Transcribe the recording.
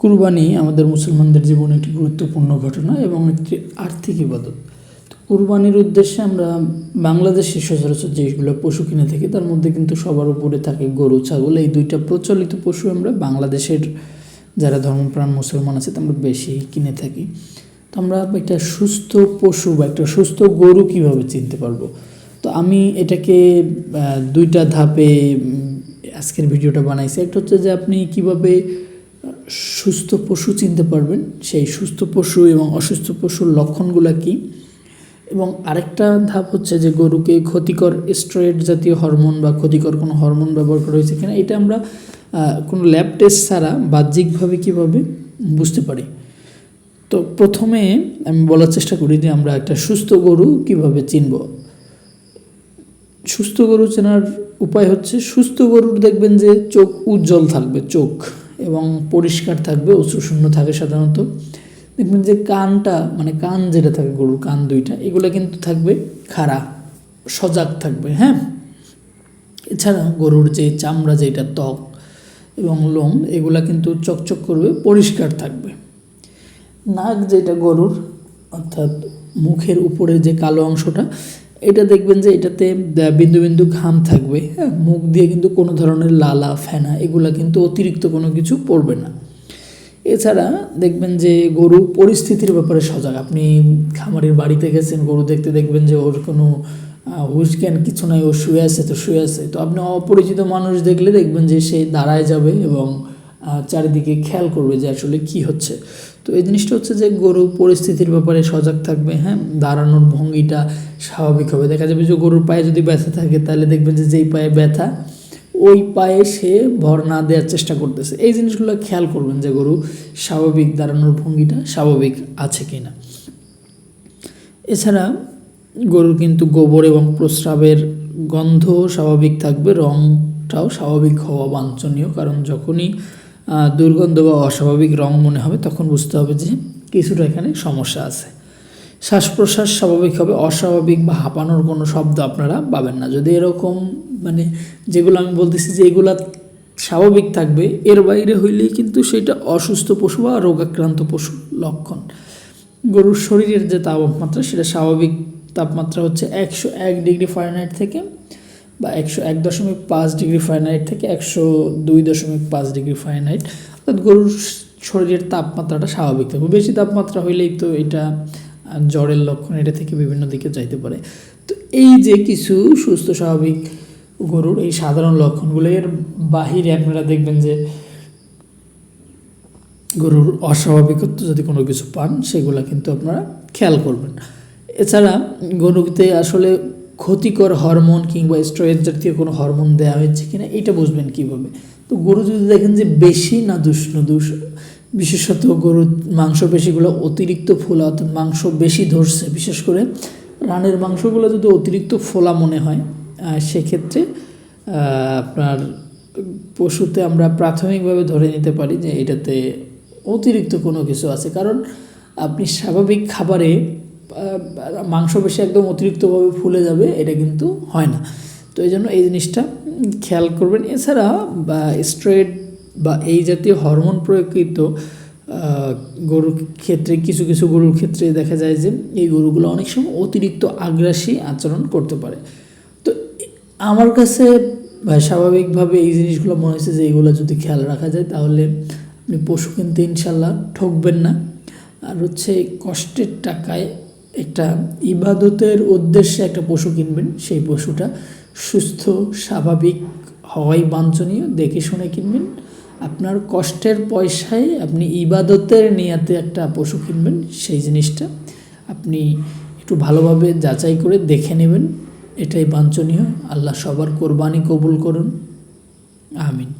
কুরবানি আমাদের মুসলমানদের জীবনে একটি গুরুত্বপূর্ণ ঘটনা এবং একটি আর্থিক ইবাদত। তো কুরবানির উদ্দেশ্যে আমরা বাংলাদেশে সচরাচর যেগুলো পশু কিনে থাকি, তার মধ্যে কিন্তু সবার উপরে থাকে গরু, ছাগল, এই দুইটা প্রচলিত পশু আমরা বাংলাদেশের যারা ধর্মপ্রাণ মুসলমান আছে তা আমরা বেশি কিনে থাকি। তো আমরা একটা সুস্থ পশু বা একটা সুস্থ গরু কীভাবে চিনতে পারব? তো আমি এটাকে দুইটা ধাপে আজকের ভিডিওটা বানাইছি। একটা হচ্ছে যে আপনি কীভাবে সুস্থ পশু চিনতে পারবেন। সেই সুস্থ পশু এবং অসুস্থ পশুর লক্ষণগুলো কী? এবং আরেকটা ধাপ হচ্ছে যে গরুকে ক্ষতিকর স্টেরয়েড জাতীয় হরমোন বা ক্ষতিকর কোনো হরমোন ব্যবহার করা হয়েছে কিনা, এটা আমরা কোনো ল্যাব টেস্ট ছাড়া বাহ্যিকভাবে কীভাবে বুঝতে পারি? তো প্রথমে আমি বলার চেষ্টা করি যে আমরা একটা সুস্থ গরু কীভাবে চিনব? সুস্থ গরু চেনার উপায় হচ্ছে সুস্থ গরুর দেখবেন যে চোখ উজ্জ্বল থাকবে, চোখ। এবং পরিষ্কার থাকবে অশ্রুশূন্য থাকে সাধারণত। দেখবেন যে কানটা মানে কান যেটা থাকে, গরুর কান দুইটা, এগুলো কিন্তু থাকবে খাড়া, সজাগ থাকবে হ্যাঁ? এছাড়া গরুর যে চামড়া, যেটা ত্বক এবং লোম, এগুলা কিন্তু চকচক করবে, পরিষ্কার থাকবে। নাক যেটা গরুর, অর্থাৎ মুখের উপরে যে কালো অংশটা এটা দেখবেন যে এটাতে বিন্দু বিন্দু ঘাম থাকবে হ্যাঁ? মুখ দিয়ে কিন্তু কোনো ধরনের লালা, ফেনা এগুলা কিন্তু অতিরিক্ত কোনো কিছু পড়বে না। এছাড়া দেখবেন যে গরু পরিস্থিতির ব্যাপারে সজাগ। আপনি খামারের বাড়িতে গেছেন, গরু দেখতে দেখবেন যে ওর কোনো হুশ জ্ঞান কিছু নাই, ও শুয়ে আছে তো শুয়ে আছে। তো আপনি অপরিচিত মানুষ দেখলে দেখবেন যে সে দাঁড়ায় যাবে এবং চারিদিকে খেয়াল করবে যে আসলে কি হচ্ছে। তো এই জিনিসটা হচ্ছে যে গরু পরিস্থিতির ব্যাপারে সজাগ থাকবে হ্যাঁ? দাঁড়ানোর ভঙ্গিটা স্বাভাবিক হবে। দেখা যাবে যে গরুর পায়ে যদি ব্যথা থাকে, তাহলে দেখবেন যে যেই পায়ে ব্যথা, ওই পায়ে সে ভর না দেওয়ার চেষ্টা করতেছে। এই জিনিসগুলো খেয়াল করবেন যে গরু স্বাভাবিক দাঁড়ানোর ভঙ্গিটা স্বাভাবিক আছে কি না এছাড়া গরুর কিন্তু গোবর এবং প্রস্রাবের গন্ধ স্বাভাবিক থাকবে রঙটাও স্বাভাবিক হওয়া বাঞ্ছনীয়। কারণ যখনই দুর্গন্ধ বা অস্বাভাবিক রং মনে হবে, তখন বুঝতে হবে যে কিছুটা এখানে সমস্যা আছে। শ্বাস প্রশ্বাস স্বাভাবিক হবে, অস্বাভাবিক বা হাঁপানোর কোনো শব্দ আপনারা পাবেন না। যদি এরকম মানে যেগুলো আমি বলতেছি যে এগুলা স্বাভাবিক থাকবে, এর বাইরে হইলেই কিন্তু সেটা অসুস্থ পশু বা রোগাক্রান্ত পশুর লক্ষণ। গরুর শরীরের যে তাপমাত্রা, সেটা স্বাভাবিক তাপমাত্রা হচ্ছে একশো এক ডিগ্রি ফারেনহাইট থেকে বা একশো এক দশমিক পাঁচ ডিগ্রি ফারেনহাইট থেকে একশো দুই দশমিক পাঁচ ডিগ্রি ফারেনহাইট। অর্থাৎ গরুর শরীরের তাপমাত্রাটা স্বাভাবিক থাকবে। বেশি তাপমাত্রা হইলেই তো এটা জ্বরের লক্ষণ এটা থেকে বিভিন্ন দিকে যাইতে পারে। তো এই যে কিছু সুস্থ স্বাভাবিক গরুর এই সাধারণ লক্ষণগুলো, এর বাহিরে আপনারা দেখবেন যে গরুর অস্বাভাবিকত্ব যদি কোনো কিছু পান, সেগুলো কিন্তু আপনারা খেয়াল করবেন। এছাড়া গরুতে আসলে ক্ষতিকর হরমোন কিংবা স্টেরয়েড জাতীয় কোনো হরমোন দেওয়া হয়েছে কিনা এটা বুঝবেন কীভাবে? তো গরু যদি দেখেন যে বেশি না দুষ দুষ বিশেষত গরুর মাংসপেশিগুলো অতিরিক্ত ফোলা অর্থাৎ মাংস বেশি ধরছে, বিশেষ করে রানের মাংসগুলো যদি অতিরিক্ত ফোলা মনে হয় সেক্ষেত্রে আপনার পশুতে আমরা প্রাথমিকভাবে ধরে নিতে পারি যে এটাতে অতিরিক্ত কোনো কিছু আছে। কারণ আপনি স্বাভাবিক খাবারে মাংস বেশি একদম অতিরিক্তভাবে ফুলে যাবে, এটা কিন্তু হয় না। তো এই জন্য এই জিনিসটা খেয়াল করবেন। এছাড়া স্ট্রেট বা এই জাতীয় হরমোন প্রয়োগকৃত গরুর ক্ষেত্রে, কিছু কিছু গরুর ক্ষেত্রে দেখা যায় যে এই গরুগুলো অনেক সময় অতিরিক্ত আগ্রাসী আচরণ করতে পারে। তো আমার কাছে স্বাভাবিকভাবে এই জিনিসগুলো মনে হয়েছে যে এগুলো যদি খেয়াল রাখা যায়, তাহলে আপনি পশু কিনতে ইনশাল্লাহ ঠকবেন না। আর হচ্ছে কষ্টের টাকায় একটা ইবাদতের উদ্দেশ্যে একটা পশু কিনবেন, সেই পশুটা সুস্থ, স্বাভাবিক, হওয়াই বাঞ্ছনীয়, দেখে শুনে কিনবেন। আপনার কষ্টের পয়সায় আপনি ইবাদতের নিয়াতে একটা পশু কিনবেন, সেই জিনিসটা আপনি একটু ভালোভাবে যাচাই করে দেখে নেবেন। এটাই বাঞ্ছনীয়। আল্লাহ সবার কোরবানি কবুল করুন। আমিন।